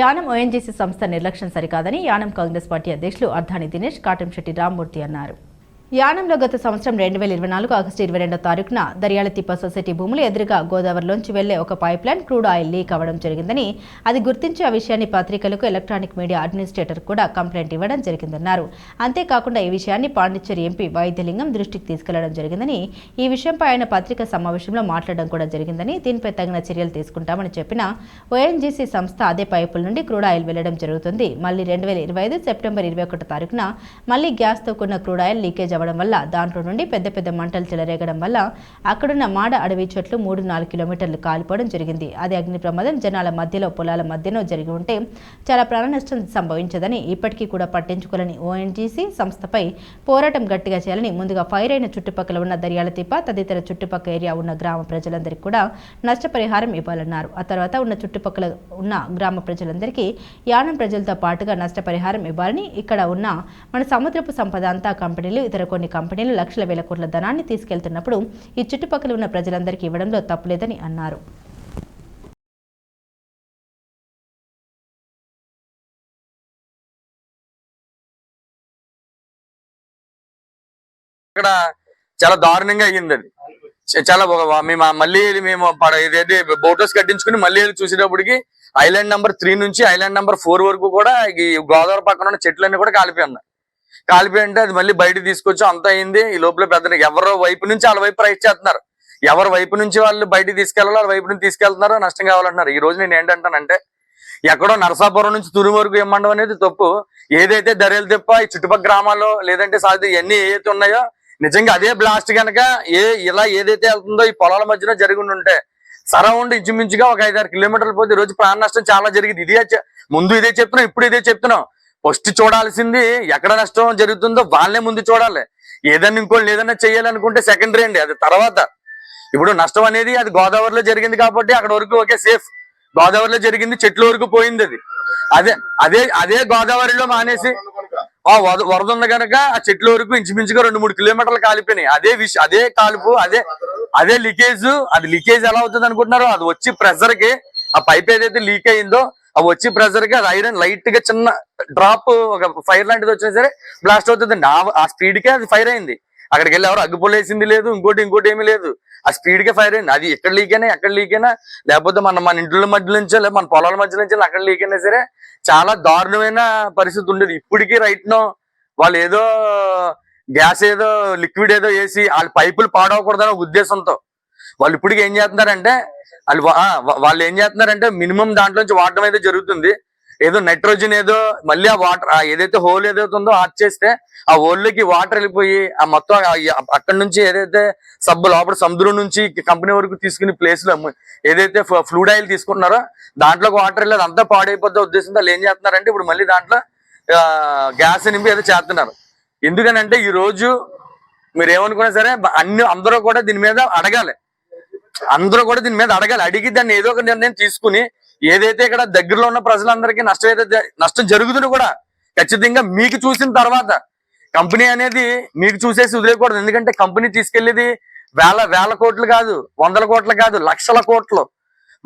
Yanam ONGC సంస్థ నిర్లక్ష్యం సరికాదని యానం కాంగ్రెస్ పార్టీ అధ్యక్షులు అర్ధాని దినేష్ కాటంశెట్టి రామ్మూర్తి అన్నారు. యానంలో గత సంవత్సరం రెండు వేల ఇరవై నాలుగు ఆగస్టు ఇరవై రెండో తారీఖున దర్యాల తిప్ప సొసైటీ భూములు ఎదురుగా గోదావరిలోంచి వెళ్ళే ఒక pipe line crude oil leak అవ్వడం జరిగిందని అది గుర్తించి ఆ విషయాన్ని పత్రికలకు ఎలక్ట్రానిక్ మీడియా అడ్మినిస్ట్రేటర్ కూడా కంప్లైంట్ ఇవ్వడం జరిగిందన్నారు. అంతేకాకుండా ఈ విషయాన్ని పాండిచ్చేరి ఎంపీ వైద్యలింగం దృష్టికి తీసుకెళ్ళడం జరిగిందని ఈ విషయంపై ఆయన పత్రికా సమావేశంలో మాట్లాడడం కూడా జరిగిందని దీనిపై తగిన చర్యలు తీసుకుంటామని చెప్పిన ఓఎన్జీసీ సంస్థ అదే పైపుల నుండి క్రూడ్ ఆయిల్ వెళ్ళడం జరుగుతుంది. మళ్ళీ రెండు వేల ఇరవై ఐదు సెప్టెంబర్ ఇరవై ఒకటో తారీఖున మళ్ళీ గ్యాస్తో కూడిన క్రూడ్ ఆయిల్ లీకేజ్ అవ్వడం వల్ల దాంట్లో నుండి పెద్ద పెద్ద మంటలు చెలరేగడం వల్ల అక్కడున్న మాడ అడవి చెట్లు మూడు నాలుగు కిలోమీటర్లు కాలిపోవడం జరిగింది. అది అగ్ని ప్రమాదం జనాల మధ్యలో పొలాల మధ్యలో జరిగి ఉంటే చాలా ప్రాణ నష్టం సంభవించదని ఇప్పటికీ కూడా పట్టించుకోలేని ఓఎన్జీసీ సంస్థపై పోరాటం గట్టిగా చేయాలని ముందుగా ఫైర్ అయిన చుట్టుపక్కల ఉన్న దర్యాల తిప్ప తదితర చుట్టుపక్కల ఏరియా ఉన్న గ్రామ ప్రజలందరికీ కూడా నష్టపరిహారం ఇవ్వాలన్నారు. ఆ తర్వాత ఉన్న చుట్టుపక్కల ఉన్న గ్రామ ప్రజలందరికీ యానం ప్రజలతో పాటుగా నష్టపరిహారం ఇవ్వాలని ఇక్కడ ఉన్న మన సముద్రపు సంపద అంతా కంపెనీలు ఇతర కొన్ని కంపెనీలు లక్షల వేల కోట్ల ధనాన్ని తీసుకెళ్తున్నప్పుడు ఈ చుట్టుపక్కల ఉన్న ప్రజలందరికీ ఇవ్వడంలో తప్పులేదని అన్నారు. ఇక్కడ చాలా దారుణంగా అయ్యింది అది. చాలా మేము మళ్ళీ మేము పడ- బోట్ హౌస్ కట్టించుకుని మళ్ళీ చూసేటప్పటికి ఐలాండ్ నెంబర్ త్రీ నుంచి ఐలాండ్ నెంబర్ ఫోర్ వరకు కూడా ఈ గోదావరి పక్కన ఉన్న చెట్లన్నీ కూడా కాలిపోయి ఉన్నాయి. కాలిపోయి అంటే అది మళ్ళీ బయట తీసుకొచ్చి అంత అయింది. ఈ లోపల పెద్ద ఎవరో వైపు నుంచి వాళ్ళ వైపు రైట్ చేస్తున్నారు. ఎవరి వైపు నుంచి వాళ్ళు బయటకు తీసుకెళ్ళాలో వాళ్ళ వైపు నుంచి తీసుకెళ్తున్నారు నష్టం కావాలంటున్నారు. ఈ రోజు నేను ఏంటంటానంటే ఎక్కడో నరసాపురం నుంచి తురు వరకు ఇమ్మండం అనేది తప్పు. ఏదైతే ధరలు తప్ప ఈ చుట్టుపక్కల గ్రామాల్లో లేదంటే సాధ్యత ఇవన్నీ ఏదైతే ఉన్నాయో నిజంగా అదే బ్లాస్ట్ కనుక ఏ ఇలా ఏదైతే వెళ్తుందో ఈ పొలాల మధ్యన జరిగి ఉంటే సరౌండ్ ఇంచుమించుగా ఒక ఐదారు కిలోమీటర్లు పోతే ఈ రోజు ప్రాణ నష్టం చాలా జరిగింది. ఇదే ముందు ఇదే చెప్తున్నాం ఇప్పుడు ఇదే చెప్తున్నాం. ఫస్ట్ చూడాల్సింది ఎక్కడ నష్టం జరుగుతుందో వాళ్ళనే ముందు చూడాలి. ఏదన్నా ఇంకోళ్ళు ఏదన్నా చేయాలనుకుంటే సెకండరీ అండి అది తర్వాత. ఇప్పుడు నష్టం అనేది అది గోదావరిలో జరిగింది కాబట్టి అక్కడ వరకు ఓకే సేఫ్ గోదావరిలో జరిగింది చెట్ల వరకు పోయింది అది. అదే అదే అదే గోదావరిలో మానేసి ఆ వద- వరద ఉంది కనుక ఆ చెట్ల వరకు ఇంచుమించుగా రెండు మూడు కిలోమీటర్లు కాలిపోయినాయి. అదే విష అదే కాలుపు అదే అదే లీకేజ్ అది లీకేజ్ ఎలా అవుతుంది అనుకుంటున్నారు అది వచ్చి ప్రెషర్కి ఆ పైప్ ఏదైతే లీక్ అయిందో ఆ వచ్చి ప్రెషర్కి అది ఐరన్ లైట్గా చిన్న డ్రాప్ ఒక ఫైర్ లాంటిది వచ్చినా సరే బ్లాస్ట్ అవుతుంది నా- ఆ స్పీడ్ కే అది ఫైర్ అయింది. అక్కడికి వెళ్ళి ఎవరు అగ్గిపోలేసింది లేదు ఇంకోటి ఇంకోటి ఏమీ లేదు. ఆ స్పీడ్ కే ఫైర్ అయింది. అది ఎక్కడ లీక్ అయినా ఎక్కడ లీక్ అయినా లేకపోతే మన మన ఇంట్లో మధ్య నుంచో లేదా మన పొలాల మధ్య నుంచి అక్కడ లీక్ అయినా సరే చాలా దారుణమైన పరిస్థితి ఉండేది. ఇప్పటికీ రైట్ నో వాళ్ళు ఏదో గ్యాస్ ఏదో లిక్విడ్ ఏదో వేసి వాళ్ళ పైపులు పాడవకూడదనే ఉద్దేశంతో వాళ్ళు ఇప్పటికి ఏం చేస్తున్నారంటే వాళ్ళు వాళ్ళు ఏం చేస్తున్నారంటే మినిమం దాంట్లోంచి వాడడం అయితే జరుగుతుంది. ఏదో నైట్రోజన్ ఏదో మళ్ళీ ఆ వాటర్ ఏదైతే హోల్ ఏదైతే ఉందో ఆర్చ్ చేస్తే ఆ హోల్లోకి వాటర్ వెళ్ళిపోయి ఆ మొత్తం అక్కడ నుంచి ఏదైతే సబ్బు లోపల సముద్రం నుంచి కంపెనీ వరకు తీసుకునే ప్లేస్లో ఏదైతే ఫ్లూడ్ ఆయిల్ తీసుకుంటున్నారో దాంట్లోకి వాటర్ వెళ్ళేది అంతా పాడైపోద్ది ఉద్దేశంతో వాళ్ళు ఏం చేస్తున్నారంటే ఇప్పుడు మళ్ళీ దాంట్లో గ్యాస్ నింపి ఏదో చేస్తున్నారు. ఎందుకనంటే ఈ రోజు మీరు ఏమనుకున్నా సరే అన్ని అందరూ కూడా దీని మీద అడగాలి. అందరూ కూడా దీని మీద అడగాలి. అడిగి దాన్ని ఏదో ఒక నిర్ణయం తీసుకుని ఏదైతే ఇక్కడ దగ్గరలో ఉన్న ప్రజలందరికీ నష్టం ఏదైతే నష్టం జరుగుతుంది కూడా ఖచ్చితంగా మీకు చూసిన తర్వాత కంపెనీ అనేది మీకు చూసేసి వదిలేయకూడదు. ఎందుకంటే కంపెనీ తీసుకెళ్ళేది వేల వేల కోట్లు కాదు వందల కోట్లు కాదు లక్షల కోట్లు.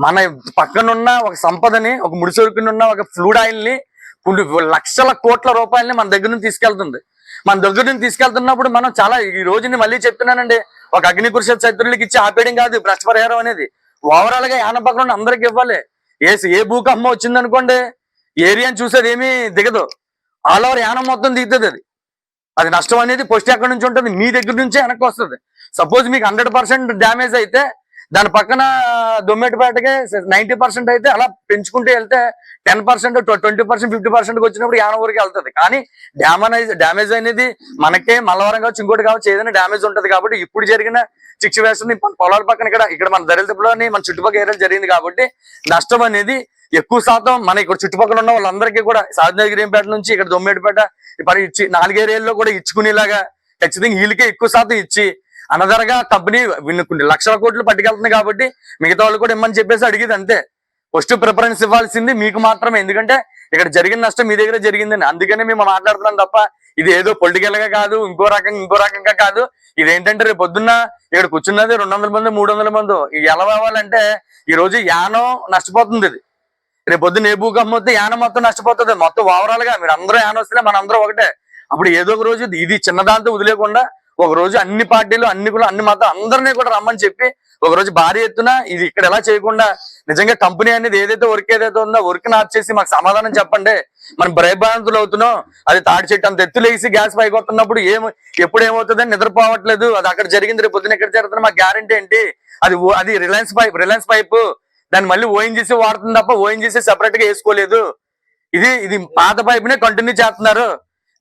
మన పక్కనున్న ఒక సంపదని ఒక ముడిసొరుకునున్న ఒక ఫ్లూడ్ ఆయిల్ని లక్షల కోట్ల రూపాయలని మన దగ్గర నుంచి తీసుకెళ్తుంది. మన దగ్గర నుంచి తీసుకెళ్తున్నప్పుడు మనం చాలా ఈ రోజుని మళ్ళీ చెప్తున్నానండి. ఒక అగ్ని కురుష చతురులకి ఇచ్చి ఆపేయడం కాదు భ్రష్టపరిహారం అనేది. ఓవరాల్గా యాన పక్కన అందరికి ఇవ్వాలి. ఏ ఏ భూకంపం వచ్చింది అనుకోండి ఏరియాని చూసేది ఏమీ దిగదు. ఆల్ ఓవర్ యానం మొత్తం దిగుతుంది అది. అది నష్టం అనేది పోస్ట్ ఎక్కడి నుంచి ఉంటుంది? మీ దగ్గర నుంచే వెనక్కి వస్తుంది. సపోజ్ మీకు హండ్రెడ్ పర్సెంట్ డ్యామేజ్ అయితే దాని పక్కన దొమ్మేటిపేటకి నైన్టీ పర్సెంట్ అయితే అలా పెంచుకుంటూ వెళ్తే ten percent twenty percent fifty percent వచ్చినప్పుడు యానం వరకు వెళ్తుంది. కానీ డ్యామేజ్ డ్యామేజ్ అనేది మనకే మలవరం కావచ్చు ఇంకోటి కావచ్చు ఏదైనా డ్యామేజ్ ఉంటుంది కాబట్టి ఇప్పుడు జరిగిన సిచ్యువేషన్ పొలాల పక్కన ఇక్కడ ఇక్కడ మన దరిద్రపులోని మన చుట్టుపక్కల ఏరియాలు జరిగింది కాబట్టి నష్టం అనేది ఎక్కువ శాతం మన ఇక్కడ చుట్టుపక్కల ఉన్న వాళ్ళందరికీ కూడా సాధనగిరిపేట నుంచి ఇక్కడ దొమ్మేటిపేట మరి ఇచ్చి నాలుగేరియాల్లో కూడా ఇచ్చుకునేలాగా ఖచ్చితంగా వీళ్ళకే ఎక్కువ శాతం ఇచ్చి అనదరగా కంపెనీ వీళ్ళు కొన్ని లక్షల కోట్లు పట్టుకెళ్తుంది కాబట్టి మిగతా వాళ్ళు కూడా ఇమ్మని చెప్పేసి అడిగేది అంతే. ఫస్ట్ ప్రిఫరెన్స్ ఇవ్వాల్సింది మీకు మాత్రమే. ఎందుకంటే ఇక్కడ జరిగిన నష్టం మీ దగ్గర జరిగిందని. అందుకనే మేము మాట్లాడుతున్నాం తప్ప ఇది ఏదో పొలిటికల్గా కాదు ఇంకో రకంగా ఇంకో రకంగా కాదు. ఇది ఏంటంటే రేపు పొద్దున్న ఇక్కడ కూర్చున్నది రెండు వందల మంది మూడు వందల మంది ఎలా అవ్వాలంటే ఈ రోజు యానం నష్టపోతుంది ఇది. రేపు పొద్దున్న ఏ భూకంపం వస్తే యానం మొత్తం నష్టపోతుంది. మొత్తం ఓవరాల్గా మీరు అందరూ యానం వస్తే మనందరం ఒకటే. అప్పుడు ఏదో ఒక రోజు ఇది చిన్నదాంతో వదిలేకుండా ఒక రోజు అన్ని పార్టీలు అన్ని కూడా అన్ని మతం అందరినీ కూడా రమ్మని చెప్పి ఒక రోజు భారీ ఎత్తున ఇది ఇక్కడ ఎలా చేయకుండా నిజంగా కంపెనీ అనేది ఏదైతే వర్క్ ఏదైతే ఉందో వర్క్ ఆఫ్ చేసి మాకు సమాధానం చెప్పండి. మనం భయభ్రాంతులు అవుతున్నాం. అది తాడి చెట్టు అంత ఎత్తులేసి గ్యాస్ పైకి వస్తున్నప్పుడు ఏం ఎప్పుడు ఏమవుతుందని నిద్రపోవట్లేదు. అది అక్కడ జరిగింది రేపు పొద్దున ఎక్కడ జరుగుతుంది మాకు గ్యారంటీ ఏంటి? అది అది రిలయన్స్ పైప్ రిలయన్స్ పైప్. దాన్ని మళ్ళీ ఓఎన్జీసీ వాడుతుంది తప్ప ఓఎన్జీసీ సెపరేట్గా వేసుకోలేదు. ఇది ఇది పాత పైప్ నే కంటిన్యూ చేస్తున్నారు.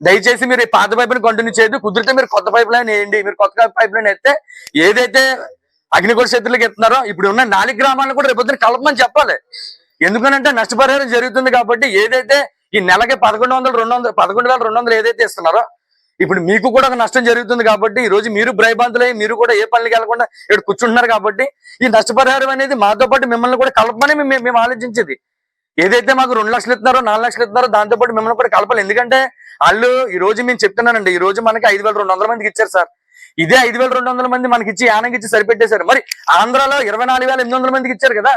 దయచేసి మీరు ఈ పాత పైపుని కంటిన్యూ చేయదు కుదిరితే మీరు కొత్త పైప్ లైన్ వేయండి. మీరు కొత్త పైప్ లైన్ వేస్తే ఏదైతే అగ్నికోట శత్రులకు ఎత్తున్నారో ఇప్పుడు ఉన్న నాలుగు గ్రామాలను కూడా రేపొద్దున కలపమని చెప్పాలి. ఎందుకనంటే నష్టపరిహారం జరుగుతుంది కాబట్టి ఏదైతే ఈ నెలకి పదకొండు వందలు రెండు వందలు పదకొండు వేల రెండు వందలు ఏదైతే ఇస్తున్నారో ఇప్పుడు మీకు కూడా ఒక నష్టం జరుగుతుంది కాబట్టి ఈ రోజు మీరు భయభ్రాంతులై మీరు కూడా ఏ పనులకు వెళ్ళకుండా ఇక్కడ కూర్చుంటున్నారు కాబట్టి ఈ నష్టపరిహారం అనేది మాతో పాటు మిమ్మల్ని కూడా కలపమని మేము మేము ఆలోచించేది. ఏదైతే మాకు రెండు లక్షలు ఇస్తున్నారో నాలుగు లక్షలు ఇస్తున్నారో దాంతో పాటు మిమ్మల్ని కూడా కలపాలి. ఎందుకంటే వాళ్ళు ఈ రోజు మేము చెప్తున్నానండి ఈ రోజు మనకి ఐదు వేల రెండు వందల మందికి ఇచ్చారు సార్. ఇదే ఐదు వేల రెండు వందల మంది మనకి ఇచ్చి యానంకి ఇచ్చి సరిపెట్టేశారు. మరి ఆంధ్రాలో ఇరవై నాలుగు వేల ఎనిమిది వందల మందికి ఇచ్చారు కదా?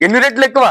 ఎన్ని రెట్లు ఎక్కువ?